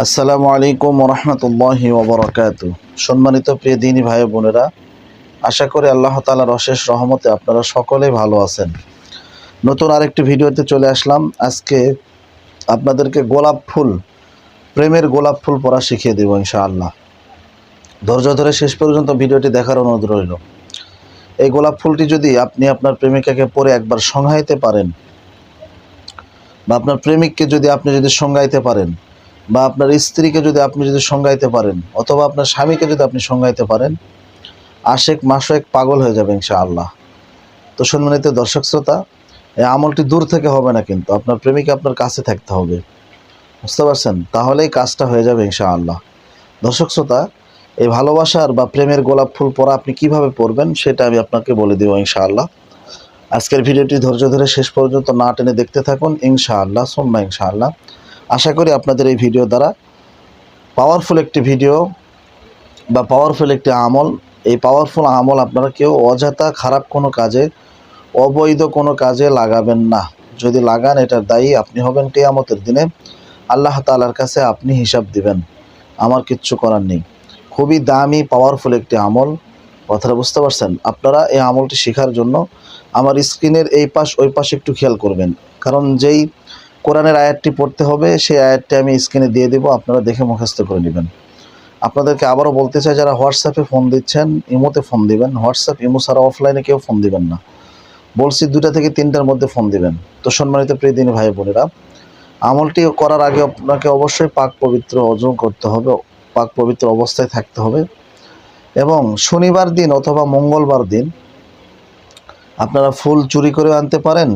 আসসালামু আলাইকুম রহমতুল্লাহি ওবরাকাত। সম্মানিত প্রিয় দিনী ভাই বোনেরা, আশা করি আল্লাহ তালার অশেষ রহমতে আপনারা সকলেই ভালো আছেন। নতুন আরেকটি ভিডিওতে চলে আসলাম। আজকে আপনাদেরকে গোলাপ ফুল, প্রেমের গোলাপ ফুল পরা শিখিয়ে দেবো ইনশাআল্লাহ। ধৈর্য ধরে শেষ পর্যন্ত ভিডিওটি দেখার অনুরোধ রইল। এই গোলাপ ফুলটি যদি আপনি আপনার প্রেমিকাকে পরে একবার সংহাইতে পারেন বা আপনার প্রেমিককে যদি আপনি যদি সংজ্ঞাইতে পারেন বা আপনার স্ত্রীকে যদি আপনি যদি সংজ্ঞাইতে পারেন, অথবা আপনার স্বামীকে যদি আপনি সংজ্ঞাইতে পারেন, আশেক মাসেক পাগল হয়ে যাবে ইনশাআল্লাহ। তো সম্মানিত দর্শক শ্রোতা, এই আমলটি দূর থেকে হবে না কিন্তু, আপনার প্রেমিকা আপনার কাছে থাকতে হবে। বুঝতে পারছেন? তাহলেই কাজটা হয়ে যাবে ইনশাআল্লাহ। দর্শক শ্রোতা, এই ভালোবাসার বা প্রেমের গোলাপ ফুল পরা আপনি কীভাবে পরবেন, সেটা আমি আপনাকে বলে দেবো ইনশাআল্লাহ। আজকের ভিডিওটি ধৈর্য ধরে শেষ পর্যন্ত না টেনে দেখতে থাকুন, ইনশাআল্লাহ, সোম্মা ইনশাআল্লাহ। আশা করি আপনাদের এই ভিডিও দ্বারা পাওয়ারফুল একটি ভিডিও বা পাওয়ারফুল একটি আমল। এই পাওয়ারফুল আমল আপনারা কেউ অযথা খারাপ কোনো কাজে, অবৈধ কোনো কাজে লাগাবেন না। যদি লাগান এটার দায়ী, আপনি হবেন কেয়ামতের দিনে। আল্লাহ তালার কাছে আপনি হিসাব দিবেন। আমার কিচ্ছু করার নেই। খুবই দামি পাওয়ারফুল একটি আমল। কথাটা বুঝতে পারছেন? আপনারা এই আমলটি শেখার জন্য আমার স্ক্রিনের এই পাশ, ওই পাশ একটু খেয়াল করবেন। কারণ যেই কোরআনের আয়াতটি পড়তে হবে, সেই আয়াতটি আমি স্ক্রিনে দিয়ে দেবো, আপনারা দেখে মুখস্থ করে নেবেন। আপনাদেরকে আবারও বলতে চাই, যারা হোয়াটসঅ্যাপে ফোন দিচ্ছেন, ইমোতে ফোন দিবেন, হোয়াটসঅ্যাপ, ইমো ছাড়া অফলাইনে কেউ ফোন দিবেন না। বলছি দুটা থেকে তিনটার মধ্যে ফোন দিবেন। তো সম্মানিত প্রিয় দিনী ভাই বোনেরা, আমলটি করার আগে আপনাকে অবশ্যই পাক পবিত্র অর্জন করতে হবে, পাক পবিত্র অবস্থায় থাকতে হবে। এবং শনিবার দিন অথবা মঙ্গলবার দিন আপনারা ফুল চুরি করে আনতে পারেন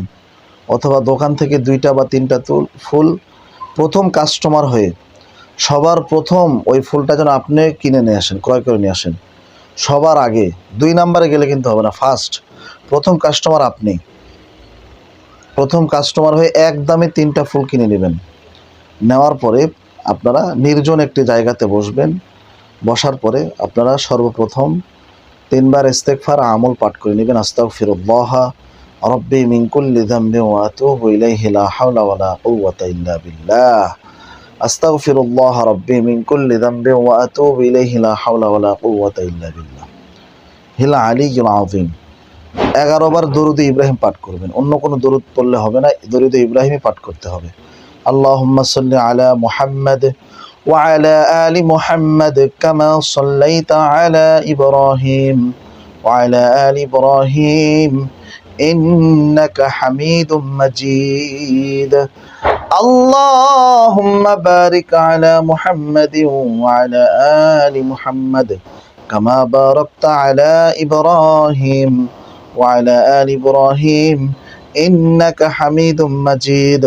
অথবা দোকান থেকে দুইটা বা তিনটা তুল, ফুল প্রথম কাস্টমার হয়ে সবার প্রথম ওই ফুলটা যেন আপনি কিনে নিয়ে আসেন, ক্রয় করে নিয়ে আসেন। সবার আগে, দুই নাম্বারে গেলে কিন্তু হবে না ফার্স্ট প্রথম কাস্টমার আপনি। প্রথম কাস্টমার হয়ে এক দামে তিনটা ফুল কিনে নেবেন। নেওয়ার পরে আপনারা নির্জন একটি জায়গাতে বসবেন। বসার পরে আপনারা সর্বপ্রথম তিনবার ইস্তেকফার আমল পাঠ করে নেবেন আস্তাক ফিরুল্লাহ রব্বি মিনকুল্লি যামবি ওয়া আতুবু ইলাইহি লা হাওলা ওয়া লা কুওয়াতা ইল্লা বিল্লাহ আস্তাগফিরুল্লাহ রব্বি মিন কুল্লি যামবি ওয়া আতুবু ইলাইহি লা হাওলা ওয়া লা কুওয়াতা ইল্লা বিল্লাহ হিল আলিয়্যুল আযীম 11 বার দরুদ ইব্রাহিম পাঠ করবেন অন্য কোনো দরুদ পড়লে হবে না দরুদ ইব্রাহিমই পাঠ করতে হবে আল্লাহুম্মা সাল্লি আলা মুহাম্মাদ وعلى آل محمد كما صليت على إبراهيم وعلى آل إبراهيم إنك حميد مجيد اللهم بارك على محمد وعلى آل محمد كما باركت على إبراهيم وعلى آل إبراهيم إنك حميد مجيد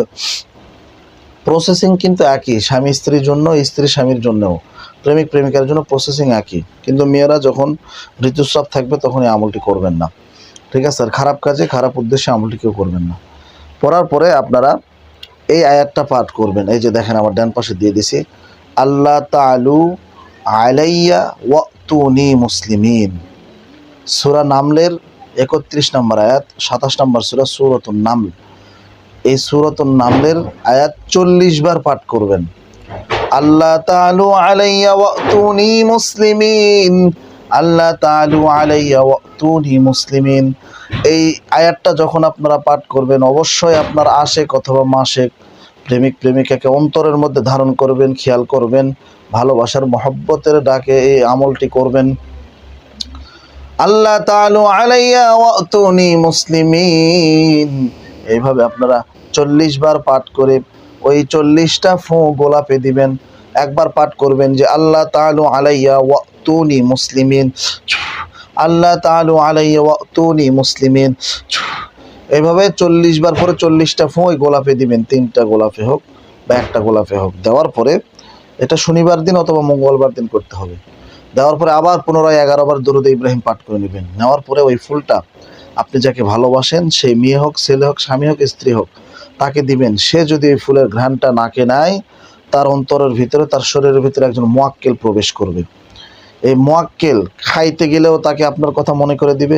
প্রসেসিং কিন্তু একই স্বামী স্ত্রীর জন্য স্ত্রী স্বামীর জন্যও প্রেমিক প্রেমিকার জন্য প্রসেসিং একই কিন্তু মেয়েরা যখন ঋতুস্রাব থাকবে তখন এই আমলটি করবেন না ঠিক আছে? আর খারাপ কাজে, খারাপ উদ্দেশ্যে আমলটি কেউ করবেন না। পড়ার পরে আপনারা এই আয়াতটা পাঠ করবেন। এই যে দেখেন আমার ডান পাশে দিয়ে দিছি আল্লাহ তালু আলাইয়া ওয়াতুনি মুসলিমিন। সুরা নামলের একত্রিশ নম্বর আয়াত, সাতাশ নম্বর সুরা সুরতুন নামল। এই সুরতুন নামলের আয়াত চল্লিশ বার পাঠ করবেন। আল্লাহ তালু আলাইয়া ওয়াতুনি মুসলিমিন। আল্লাহ তালু আলাইয়া ওয়াতুনি মুসলিমিন। এই আয়াতটা যখন আপনারা পাঠ করবেন, অবশ্যই আপনার আশেক অথবা মাসেক প্রেমিক, প্রেমিকাকে অন্তরের মধ্যে ধারণ করবেন, খেয়াল করবেন, ভালোবাসার মহব্বতের ডাকে এই আমলটি করবেন। আল্লাহ তালু আলাইয়া ওয়াতুনি মুসলিমিন। এইভাবে আপনারা চল্লিশ বার পাঠ করে ওই চল্লিশটা ফু গোলাপে দিবেন। একবার পাঠ করবেন যে, আল্লাহ তালু আলাইয়া ওয়াতুনি মুসলিমিন। আল্লাহ তালু আলাইয়া ওয়াতুনি মুসলিমিন। এইভাবে চল্লিশ বার পরে চল্লিশটা ফোঁ গোলাপে দিবেন, তিনটা গোলাপে হোক বা একটা গোলাপে হোক। দেওয়ার পরে এটা শনিবার দিন অথবা মঙ্গলবার দিন করতে হবে। দেওয়ার পরে আবার পুনরায় এগারো বার দরুদ ইব্রাহিম পাঠ করে নেবেন। নেওয়ার পরে ওই ফুলটা আপনি যাকে ভালোবাসেন সেই মেয়ে হোক, ছেলে হোক, স্বামী হোক, স্ত্রী হোক, তাকে দিবেন। সে যদি ওই ফুলের ঘ্রাণটা নাকে নেয় তার অন্তরের ভিতরে, তার শরীরের ভিতরে একজন মোয়াক্কেল প্রবেশ করবে। এই মোয়াক্কেল খাইতে গেলেও তাকে আপনার কথা মনে করে দিবে,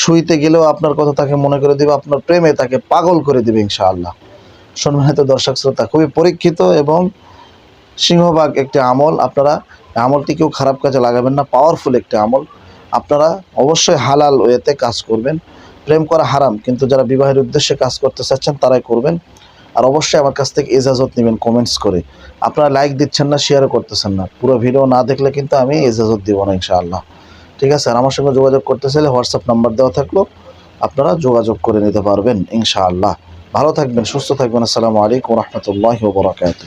শুইতে গেলেও আপনার কথা তাকে মনে করে দিবে, আপনার প্রেমে তাকে পাগল করে দিবে ইনশাআল্লাহ। সম্মানিত দর্শক শ্রোতা, খুবই পরীক্ষিত এবং সিংহভাগ একটি আমল, আপনারা আমলটি কেউ খারাপ কাজে লাগাবেন না পাওয়ারফুল একটি আমল। আপনারা অবশ্যই হালাল ওয়েতে কাজ করবেন। প্রেম করা হারাম, কিন্তু যারা বিবাহের উদ্দেশ্যে কাজ করতে চাচ্ছেন তারাই করবেন। আর অবশ্যই আমার কাছ থেকে এজাজত নেবেন কমেন্টস করে। আপনারা লাইক দিচ্ছেন না শেয়ারও করতেছেন না। পুরো ভিডিও না দেখলে কিন্তু আমি এজাজত দিব না ইনশাআল্লাহ। ঠিক আছে? আর আমার সঙ্গে যোগাযোগ করতে চাইলে হোয়াটসঅ্যাপ নাম্বার দেওয়া থাকল, আপনারা যোগাযোগ করে নিতে পারবেন ইনশাআল্লাহ। ভালো থাকবেন, সুস্থ থাকবেন। আসসালামু আলাইকুম রহমতুল্লাহ বরাকাত